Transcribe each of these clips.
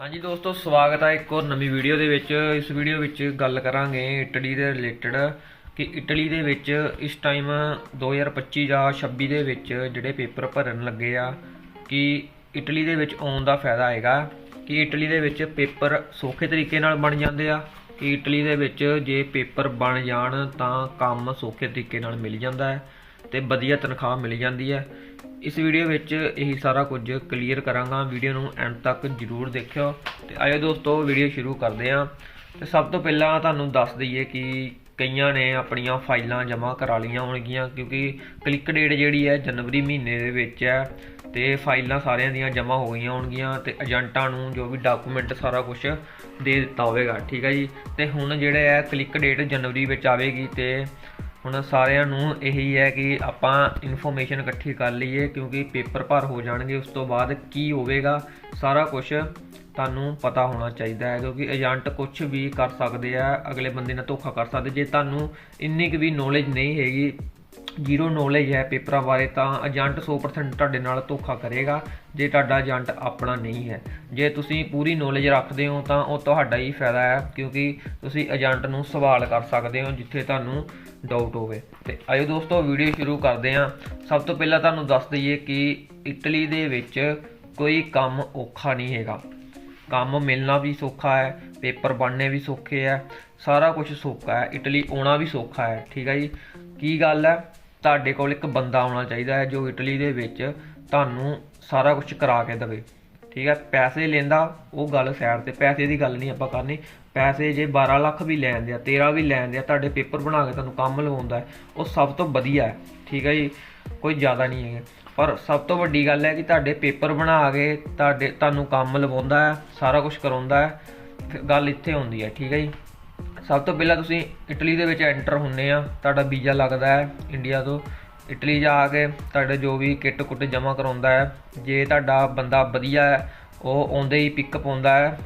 ਹਾਂਜੀ ਦੋਸਤੋ, ਸਵਾਗਤ ਹੈ ਇੱਕ ਹੋਰ ਨਵੀਂ ਵੀਡੀਓ ਦੇ ਵਿੱਚ। ਇਸ ਵੀਡੀਓ ਵਿੱਚ ਗੱਲ ਕਰਾਂਗੇ ਇਟਲੀ ਦੇ ਰਿਲੇਟਡ ਕਿ ਇਟਲੀ ਦੇ ਵਿੱਚ ਇਸ ਟਾਈਮ 2025 ਜਾਂ 26 ਦੇ ਵਿੱਚ ਜਿਹੜੇ ਪੇਪਰ ਭਰਨ ਲੱਗੇ ਆ, ਕਿ ਇਟਲੀ ਦੇ ਵਿੱਚ ਆਉਣ ਦਾ ਫਾਇਦਾ ਹੈਗਾ, ਕਿ ਇਟਲੀ ਦੇ ਵਿੱਚ ਪੇਪਰ ਸੌਖੇ ਤਰੀਕੇ ਨਾਲ ਬਣ ਜਾਂਦੇ ਆ, ਕਿ ਇਟਲੀ ਦੇ ਵਿੱਚ ਜੇ ਪੇਪਰ ਬਣ ਜਾਣ ਤਾਂ ਕੰਮ ਸੌਖੇ ਤਰੀਕੇ ਨਾਲ ਮਿਲ ਜਾਂਦਾ ਹੈ ਤੇ ਵਧੀਆ ਤਨਖਾਹ ਮਿਲ ਜਾਂਦੀ ਹੈ। ਇਸ ਵੀਡੀਓ ਵਿੱਚ ਇਹੀ ਸਾਰਾ ਕੁਝ ਕਲੀਅਰ ਕਰਾਂਗਾ। ਵੀਡੀਓ ਨੂੰ ਐਂਡ ਤੱਕ ਜਰੂਰ ਦੇਖਿਓ ਤੇ ਆਇਓ ਦੋਸਤੋ, ਵੀਡੀਓ ਸ਼ੁਰੂ ਕਰਦੇ ਹਾਂ। ਤੇ ਸਭ ਤੋਂ ਪਹਿਲਾਂ ਤੁਹਾਨੂੰ ਦੱਸ ਦਈਏ ਕਿ ਕਈਆਂ ਨੇ ਆਪਣੀਆਂ ਫਾਈਲਾਂ ਜਮ੍ਹਾਂ ਕਰਾ ਲਈਆਂ ਹੋਣਗੀਆਂ, ਕਿਉਂਕਿ ਕਲਿੱਕ ਡੇਟ ਜਿਹੜੀ ਹੈ ਜਨਵਰੀ ਮਹੀਨੇ ਦੇ ਵਿੱਚ ਹੈ ਤੇ ਫਾਈਲਾਂ ਸਾਰਿਆਂ ਦੀਆਂ ਜਮ੍ਹਾਂ ਹੋ ਗਈਆਂ ਹੋਣਗੀਆਂ ਤੇ ਏਜੰਟਾਂ ਨੂੰ ਜੋ ਵੀ ਡਾਕੂਮੈਂਟ ਸਾਰਾ ਕੁਝ ਦੇ ਦਿੱਤਾ ਹੋਵੇਗਾ, ਠੀਕ ਹੈ ਜੀ? ਤੇ ਹੁਣ ਜਿਹੜੇ ਹੈ ਕਲਿੱਕ ਡੇਟ ਜਨਵਰੀ ਵਿੱਚ ਆਵੇਗੀ ਤੇ ਹੁਣ ਸਾਰਿਆਂ ਨੂੰ ਇਹੀ ਹੈ ਕਿ ਆਪਾਂ ਇਨਫੋਰਮੇਸ਼ਨ ਇਕੱਠੀ ਕਰ ਲਈਏ ਕਿਉਂਕਿ ਪੇਪਰ ਭਰ ਹੋ ਜਾਣਗੇ, ਉਸ ਤੋਂ ਬਾਅਦ ਕੀ ਹੋਵੇਗਾ, ਸਾਰਾ ਕੁਝ ਤੁਹਾਨੂੰ ਪਤਾ ਹੋਣਾ ਚਾਹੀਦਾ ਹੈ ਕਿਉਂਕਿ ਏਜੰਟ ਕੁਝ ਵੀ ਕਰ ਸਕਦੇ ਆ, ਅਗਲੇ ਬੰਦੇ ਨਾਲ ਧੋਖਾ ਕਰ ਸਕਦੇ, ਜੇ ਤੁਹਾਨੂੰ ਇੰਨੀ ਕੁ ਵੀ ਨੌਲੇਜ ਨਹੀਂ ਹੈਗੀ ਜ਼ੀਰੋ ਨੌਲੇਜ ਹੈ ਪੇਪਰਾਂ ਬਾਰੇ ਤਾਂ ਏਜੰਟ 100% ਤੁਹਾਡੇ ਨਾਲ ਧੋਖਾ ਕਰੇਗਾ, ਜੇ ਤੁਹਾਡਾ ਏਜੰਟ ਆਪਣਾ ਨਹੀਂ ਹੈ। ਜੇ ਤੁਸੀਂ ਪੂਰੀ ਨੌਲੇਜ ਰੱਖਦੇ ਹੋ ਤਾਂ ਉਹ ਤੁਹਾਡਾ ਹੀ ਫਾਇਦਾ ਹੈ, ਕਿਉਂਕਿ ਤੁਸੀਂ ਏਜੰਟ ਨੂੰ ਸਵਾਲ ਕਰ ਸਕਦੇ ਹੋ ਜਿੱਥੇ ਤੁਹਾਨੂੰ ਡਾਊਟ ਹੋਵੇ। ਤੇ ਆਇਓ ਦੋਸਤੋ ਵੀਡੀਓ ਸ਼ੁਰੂ ਕਰਦੇ ਹਾਂ। ਸਭ ਤੋਂ ਪਹਿਲਾਂ ਤੁਹਾਨੂੰ ਦੱਸ ਦਈਏ ਕਿ ਇਟਲੀ ਦੇ ਵਿੱਚ ਕੋਈ ਕੰਮ ਔਖਾ ਨਹੀਂ ਹੈਗਾ। ਕੰਮ ਮਿਲਣਾ ਵੀ ਸੌਖਾ ਹੈ, ਪੇਪਰ ਬਣਨੇ ਵੀ ਸੌਖੇ ਹੈ, ਸਾਰਾ ਕੁਝ ਸੌਖਾ ਹੈ, ਇਟਲੀ ਆਉਣਾ ਵੀ ਸੌਖਾ ਹੈ, ਠੀਕ ਹੈ ਜੀ। ਕੀ ਗੱਲ ਹੈ? ਤੁਹਾਡੇ ਕੋਲ ਇੱਕ ਬੰਦਾ ਆਉਣਾ ਚਾਹੀਦਾ ਹੈ ਜੋ ਇਟਲੀ ਦੇ ਵਿੱਚ ਤੁਹਾਨੂੰ ਸਾਰਾ ਕੁਝ ਕਰਾ ਕੇ ਦੇਵੇ, ਠੀਕ ਹੈ। ਪੈਸੇ ਲੈਂਦਾ, ਉਹ ਗੱਲ ਸਾਈਡ ਤੇ, ਪੈਸੇ ਦੀ ਗੱਲ ਨਹੀਂ ਆਪਾਂ ਕਰਨੀ। ਪੈਸੇ ਜੇ 12 ਲੱਖ ਵੀ ਲੈਂਦੇ ਆ 13 ਵੀ ਲੈਂਦੇ ਆ ਤੁਹਾਡੇ ਪੇਪਰ ਬਣਾ ਕੇ ਤੁਹਾਨੂੰ ਕੰਮ ਲਵਾਉਂਦਾ ਉਹ ਸਭ ਤੋਂ ਵਧੀਆ ਹੈ, ਠੀਕ ਹੈ ਜੀ। ਕੋਈ ਜ਼ਿਆਦਾ ਨਹੀਂ ਹੈ ਪਰ ਸਭ ਤੋਂ ਵੱਡੀ ਗੱਲ ਹੈ ਕਿ ਤੁਹਾਡੇ ਪੇਪਰ ਬਣਾ ਕੇ ਤੁਹਾਡੇ, ਤੁਹਾਨੂੰ ਕੰਮ ਲਵਾਉਂਦਾ ਹੈ, ਸਾਰਾ ਕੁਝ ਕਰਾਉਂਦਾ ਹੈ, ਫਿਰ ਗੱਲ ਇੱਥੇ ਆਉਂਦੀ ਹੈ, ਠੀਕ ਹੈ ਜੀ? ਸਭ ਤੋਂ ਪਹਿਲਾਂ ਤੁਸੀਂ ਇਟਲੀ ਦੇ ਵਿੱਚ ਐਂਟਰ ਹੁੰਨੇ ਆ, ਤੁਹਾਡਾ ਵੀਜ਼ਾ ਲੱਗਦਾ ਹੈ ਇੰਡੀਆ ਤੋਂ। ਇਟਲੀ ਜਾ ਕੇ ਤੁਹਾਡੇ ਜੋ ਵੀ ਕਿੱਟ ਕੁੱਟ ਜਮ੍ਹਾਂ ਕਰਾਉਂਦਾ ਹੈ, ਜੇ ਤੁਹਾਡਾ ਬੰਦਾ ਵਧੀਆ ਹੈ, ਉਹ ਆਉਂਦੇ ਹੀ ਪਿਕਅਪ ਆਉਂਦਾ ਹੈ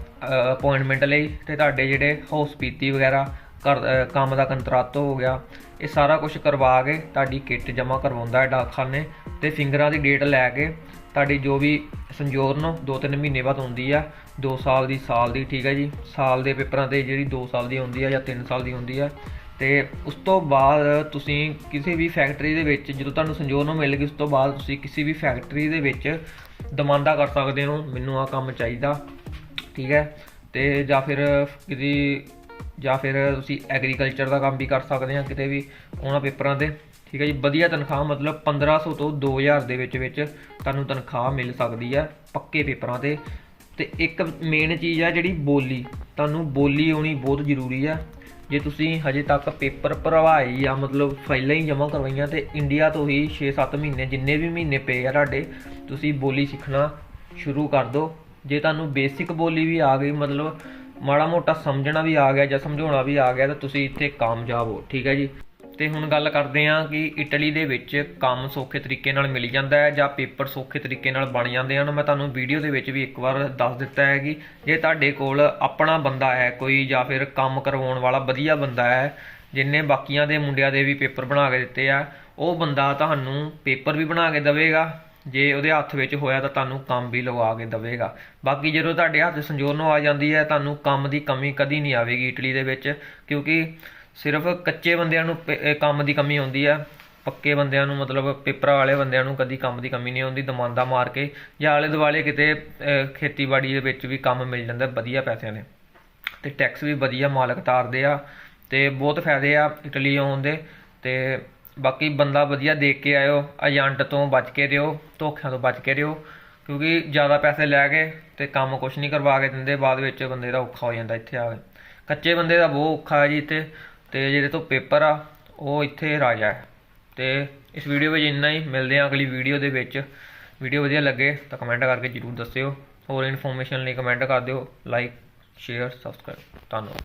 ਅਪਾਇੰਟਮੈਂਟ ਲਈ ਤੇ ਤੁਹਾਡੇ ਜਿਹੜੇ ਹਾਊਸ ਵਗੈਰਾ ਘਰ ਅ, ਕੰਮ ਦਾ ਕੰਟਰੈਕਟ ਹੋ ਗਿਆ। ਇਹ ਸਾਰਾ ਕੁਝ ਕਰਵਾ ਕੇ ਤੁਹਾਡੀ ਕਿੱਟ ਜਮ੍ਹਾਂ ਕਰਵਾਉਂਦਾ ਹੈ ਡਾਕਖਾਨੇ ਤੇ ਫਿੰਗਰਾਂ ਦੀ ਡੇਟ ਲੈ ਕੇ ਤੁਹਾਡੀ ਜੋ ਵੀ ਸੰਜੋਰਨ ਦੋ ਤਿੰਨ ਮਹੀਨੇ ਬਾਅਦ ਹੁੰਦੀ ਆ 2 ਸਾਲ ਦੀ ਸਾਲ ਦੀ ਠੀਕ ਹੈ ਜੀ। ਸਾਲ ਦੇ ਪੇਪਰਾਂ ਤੇ ਜਿਹੜੀ 2 ਸਾਲ ਦੀ ਹੁੰਦੀ ਆ ਜਾਂ 3 ਸਾਲ ਦੀ ਹੁੰਦੀ ਆ। ਤੇ ਉਸ ਤੋਂ ਬਾਅਦ ਤੁਸੀਂ ਕਿਸੇ ਵੀ ਫੈਕਟਰੀ ਦੇ ਵਿੱਚ ਜਦੋਂ ਤੁਹਾਨੂੰ ਸੰਜੋਰਨ ਮਿਲ ਗਈ ਉਸ ਤੋਂ ਬਾਅਦ ਤੁਸੀਂ ਕਿਸੇ ਵੀ ਫੈਕਟਰੀ ਦੇ ਵਿੱਚ ਦਮਾਂਦਾ ਕਰ ਸਕਦੇ ਹੋ ਮੈਨੂੰ ਆ ਕੰਮ ਚਾਹੀਦਾ ਠੀਕ ਹੈ। ਤੇ ਜਾਂ ਫਿਰ ਕਿਤੇ ਜਾਂ ਫਿਰ ਤੁਸੀਂ ਐਗਰੀਕਲਚਰ ਦਾ ਕੰਮ ਵੀ ਕਰ ਸਕਦੇ ਆ ਕਿਤੇ ਵੀ ਉਹਨਾਂ ਪੇਪਰਾਂ ਤੇ, ਠੀਕ ਹੈ ਜੀ? ਵਧੀਆ ਤਨਖਾਹ ਮਤਲਬ 1500 ਤੋਂ 2000 ਦੇ ਵਿੱਚ ਵਿੱਚ ਤੁਹਾਨੂੰ ਤਨਖਾਹ ਮਿਲ ਸਕਦੀ ਹੈ ਪੱਕੇ ਪੇਪਰਾਂ ਤੇ। ਤੇ ਇੱਕ ਮੇਨ ਚੀਜ਼ ਆ ਜਿਹੜੀ ਬੋਲੀ, ਤੁਹਾਨੂੰ ਬੋਲੀ ਆਉਣੀ ਬਹੁਤ ਜ਼ਰੂਰੀ ਆ। ਜੇ ਤੁਸੀਂ ਹਜੇ ਤੱਕ ਪੇਪਰ ਭਰਵਾਏ ਜਾਂ ਮਤਲਬ ਫਾਈਲਾਂ ਹੀ ਜਮ੍ਹਾਂ ਕਰਵਾਈਆਂ ਤੇ ਇੰਡੀਆ ਤੋਂ ਹੀ 6-7 ਮਹੀਨੇ ਜਿੰਨੇ ਵੀ ਮਹੀਨੇ ਪਏ ਆ ਤੁਹਾਡੇ, ਤੁਸੀਂ ਬੋਲੀ ਸਿੱਖਣਾ ਸ਼ੁਰੂ ਕਰ ਦਿਓ। ਜੇ ਤੁਹਾਨੂੰ ਬੇਸਿਕ ਬੋਲੀ ਵੀ ਆ ਗਈ ਮਤਲਬ ਮਾੜਾ ਮੋਟਾ ਸਮਝਣਾ ਵੀ ਆ ਗਿਆ ਜਾਂ ਸਮਝਾਉਣਾ ਵੀ ਆ ਗਿਆ ਤਾਂ ਤੁਸੀਂ ਇੱਥੇ ਕਾਮਯਾਬ ਹੋ, ਠੀਕ ਹੈ ਜੀ? ਤੇ ਹੁਣ ਗੱਲ ਕਰਦੇ ਹਾਂ ਕਿ ਇਟਲੀ ਦੇ ਵਿੱਚ ਕੰਮ ਸੌਖੇ ਤਰੀਕੇ ਨਾਲ ਮਿਲ ਜਾਂਦਾ ਹੈ ਜਾਂ ਪੇਪਰ ਸੌਖੇ ਤਰੀਕੇ ਨਾਲ ਬਣ ਜਾਂਦੇ ਹਨ। ਮੈਂ ਤੁਹਾਨੂੰ ਵੀਡੀਓ ਦੇ ਵਿੱਚ ਵੀ ਇੱਕ ਵਾਰ ਦੱਸ ਦਿੱਤਾ ਹੈ ਕਿ ਜੇ ਤੁਹਾਡੇ ਕੋਲ ਆਪਣਾ ਬੰਦਾ ਹੈ ਕੋਈ ਜਾਂ ਫਿਰ ਕੰਮ ਕਰਵਾਉਣ ਵਾਲਾ ਵਧੀਆ ਬੰਦਾ ਹੈ, ਜਿਨੇ ਬਾਕੀਆਂ ਦੇ ਮੁੰਡਿਆਂ ਦੇ ਵੀ ਪੇਪਰ ਬਣਾ ਕੇ ਦਿੱਤੇ ਆ, ਉਹ ਬੰਦਾ ਤੁਹਾਨੂੰ ਪੇਪਰ ਵੀ ਬਣਾ ਕੇ ਦੇਵੇਗਾ। ਜੇ ਉਹਦੇ ਹੱਥ ਵਿੱਚ ਹੋਇਆ ਤਾਂ ਤੁਹਾਨੂੰ ਕੰਮ ਵੀ ਲਵਾ ਕੇ ਦੇਵੇਗਾ। ਬਾਕੀ ਜਦੋਂ ਤੁਹਾਡੇ ਹੱਥ ਸੰਜੋਰਨ ਆ ਜਾਂਦੀ ਹੈ, ਤੁਹਾਨੂੰ ਕੰਮ ਦੀ ਕਮੀ ਕਦੀ ਨਹੀਂ ਆਵੇਗੀ ਇਟਲੀ ਦੇ ਵਿੱਚ, ਕਿਉਂਕਿ ਸਿਰਫ ਕੱਚੇ ਬੰਦਿਆਂ ਨੂੰ ਪ- ਕੰਮ ਦੀ ਕਮੀ ਆਉਂਦੀ ਹੈ। ਪੱਕੇ ਬੰਦਿਆਂ ਨੂੰ ਮਤਲਬ ਪੇਪਰਾਂ ਵਾਲੇ ਬੰਦਿਆਂ ਨੂੰ ਕਦੀ ਕੰਮ ਦੀ ਕਮੀ ਨਹੀਂ ਆਉਂਦੀ, ਦਮਾਂਦਾ ਮਾਰ ਕੇ। ਜਾਂ ਆਲੇ ਦੁਆਲੇ ਕਿਤੇ ਖੇਤੀਬਾੜੀ ਦੇ ਵਿੱਚ ਵੀ ਕੰਮ ਮਿਲ ਜਾਂਦਾ ਵਧੀਆ ਪੈਸਿਆਂ ਦੇ। ਤੇ ਟੈਕਸ ਵੀ ਵਧੀਆ ਮਾਲਕ ਤਾਰਦੇ ਆ ਤੇ ਬਹੁਤ ਫਾਇਦੇ ਆ ਇਟਲੀ ਆਉਣ ਦੇ। ਤੇ ਬਾਕੀ ਬੰਦਾ ਵਧੀਆ ਦੇਖ ਕੇ ਆਇਓ ਏਜੰਟ ਤੋਂ ਬਚ ਕੇ ਰਿਓ ਧੋਖਿਆਂ ਤੋਂ ਬਚ ਕੇ ਰਿਓ ਕਿਉਂਕਿ ਜ਼ਿਆਦਾ ਪੈਸੇ ਲੈ ਕੇ ਤੇ ਕੰਮ ਕੁਝ ਨਹੀਂ ਕਰਵਾ ਕੇ ਦਿੰਦੇ, ਬਾਅਦ ਵਿੱਚ ਬੰਦੇ ਦਾ ਔਖਾ ਹੋ ਜਾਂਦਾ ਇੱਥੇ ਆ ਕੇ। ਕੱਚੇ ਬੰਦੇ ਦਾ ਬਹੁਤ ਔਖਾ ਹੈ ਜੀ ਇੱਥੇ, ਤੇ ਜਿਹੜੇ ਤੋਂ ਪੇਪਰ ਆ, ਉਹ ਇੱਥੇ ਰਾਜਾ ਹੈ। ਤੇ ਇਸ ਵੀਡੀਓ ਵਿੱਚ ਇੰਨਾ ਹੀ, ਮਿਲਦੇ ਹਾਂ ਅਗਲੀ ਵੀਡੀਓ ਦੇ ਵਿੱਚ। ਵੀਡੀਓ ਵਧੀਆ ਲੱਗੇ ਤਾਂ ਕਮੈਂਟ ਕਰਕੇ ਜਰੂਰ ਦੱਸਿਓ। ਹੋਰ ਇਨਫੋਰਮੇਸ਼ਨ ਲਈ ਕਮੈਂਟ ਕਰ ਦਿਓ ਲਾਈਕ ਸ਼ੇਅਰ ਸਬਸਕ੍ਰਾਈਬ ਧੰਨਵਾਦ।